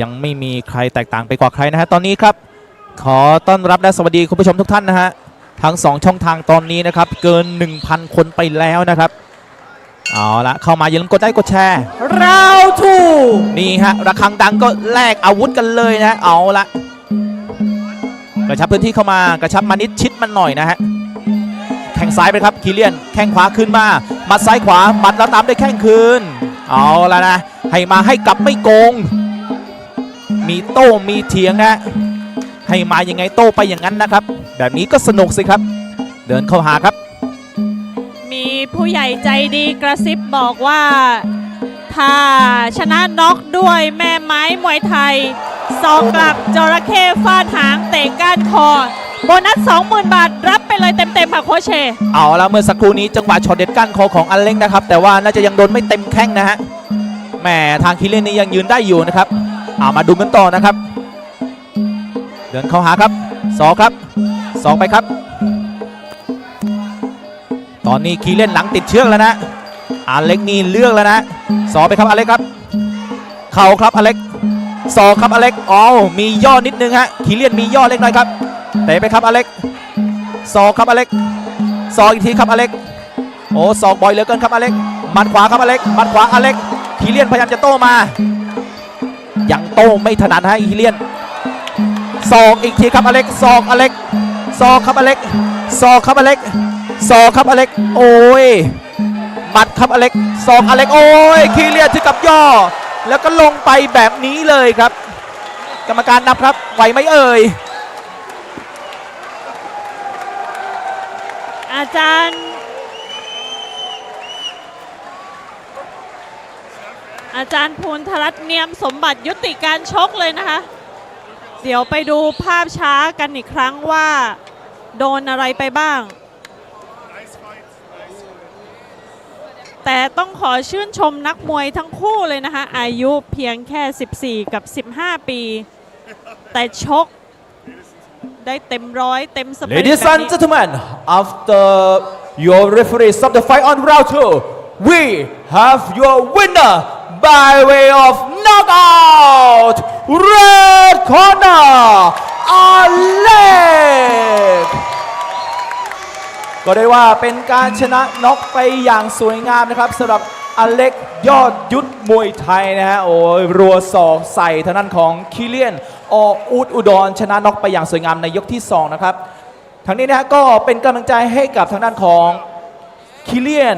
ยังไม่มีใครแตกต่างไปกว่าใครนะฮะตอนนี้ครับขอต้อนรับและสวัสดีคุณผู้ชมทุกท่านนะฮะทั้ง 2 ช่องทางตอนนี้นะครับเกิน 1,000 คนไปแล้วนะครับเอาละเข้ามาอย่าลืมกดไลค์กดแชร์เราถูกนี่ฮะระฆังดังก็แลกอาวุธกันเลยนะเอาละกระชับพื้นที่เข้ามากระชับมานิดชิดมันหน่อยนะฮะแข้งซ้ายไปครับคีเลียนแข้งขวาขึ้นมาหมัดซ้ายขวาหมัดแล้วตามด้วยแข้งคืนเอาละนะให้มาให้กลับไม่โกง มีโต้มีเถียงนะให้มายังไงโต้ไปอย่างนั้นนะครับ แบบนี้ก็สนุกสิครับ เดินเข้าหาครับ มีผู้ใหญ่ใจดีกระซิบบอกว่า ถ้าชนะน็อกด้วยแม่ไม้มวยไทยสอกกลับจระเข้ฟาดหางเตะก้านคอ โบนัส 20,000 บาท รับไปเลยเต็มๆค่ะโคชเช เอาแล้วเมื่อสักครู่นี้จังหวะช็อตเด็ดก้านคอของอเล็กนะครับ แต่ว่าน่าจะยังโดนไม่เต็มแข้งนะฮะแหมทางคิเลนนี่ยังยืนได้อยู่นะครับ เอามาดูกันต่อนะครับ เดินเข้าหาครับสองครับสองไปครับ ตอนนี้คีเลนหลังติดเชือกแล้วนะอเล็กนี่เลือกแล้วนะสองไปครับอเล็กครับ เข่าครับอเล็กสองครับอเล็กอ๋อมีย่อนิดนึงฮะคีเลียนมีย่อเล็กน้อยครับเตะไปครับอเล็กสองครับอเล็กศอกอีกทีครับอเล็กโอ้ศอกบ่อยเหลือเกินครับอเล็กมัดขวาครับอเล็กมัดขวาอเล็กคีเลียนพยายามจะโต้มา ยังโต้ไม่ถนัดฮะคีเลียนศอกอีกทีครับอเล็กศอกอเล็กศอกครับอเล็กศอกครับอเล็กศอกครับอเล็กโอ้ยหมัดครับอเล็กศอกอเล็กโอ้ยคีเลียนถึงกับย่อ แล้วก็ลงไปแบบนี้เลยครับ กรรมการนับครับไหวไหมเอ่ยอาจารย์ อาจารย์ภูลธรัตน์เนียมสมบัติยุติการชกเลยนะคะ เดี๋ยวไปดูภาพช้ากันอีกครั้งว่า โดนอะไรไปบ้าง แต่ต้องขอชื่นชมนักมวยทั้งคู่เลยนะคะ อายุเพียงแค่ 14 กับ 15 ปี แต่ชกได้เต็มร้อยเต็มสเปร Ladies แบบ and นี้ gentlemen, after your referees of the fight on round two, we have your winner by way of knockout, red corner, Alec. ก็ได้ว่าเป็นการชนะน็อกไปอย่างสวยงามนะครับสำหรับอเล็กยอดยุทธมวยไทยนะฮะโอ้ยรัวศอกใส่ทางด้านของคิเลียนออูดอุดรชนะน็อกไปอย่างสวยงามในยกที่ 2 นะครับทั้งนี้นะฮะก็เป็นกำลังใจให้กับทางด้านของคิเลียน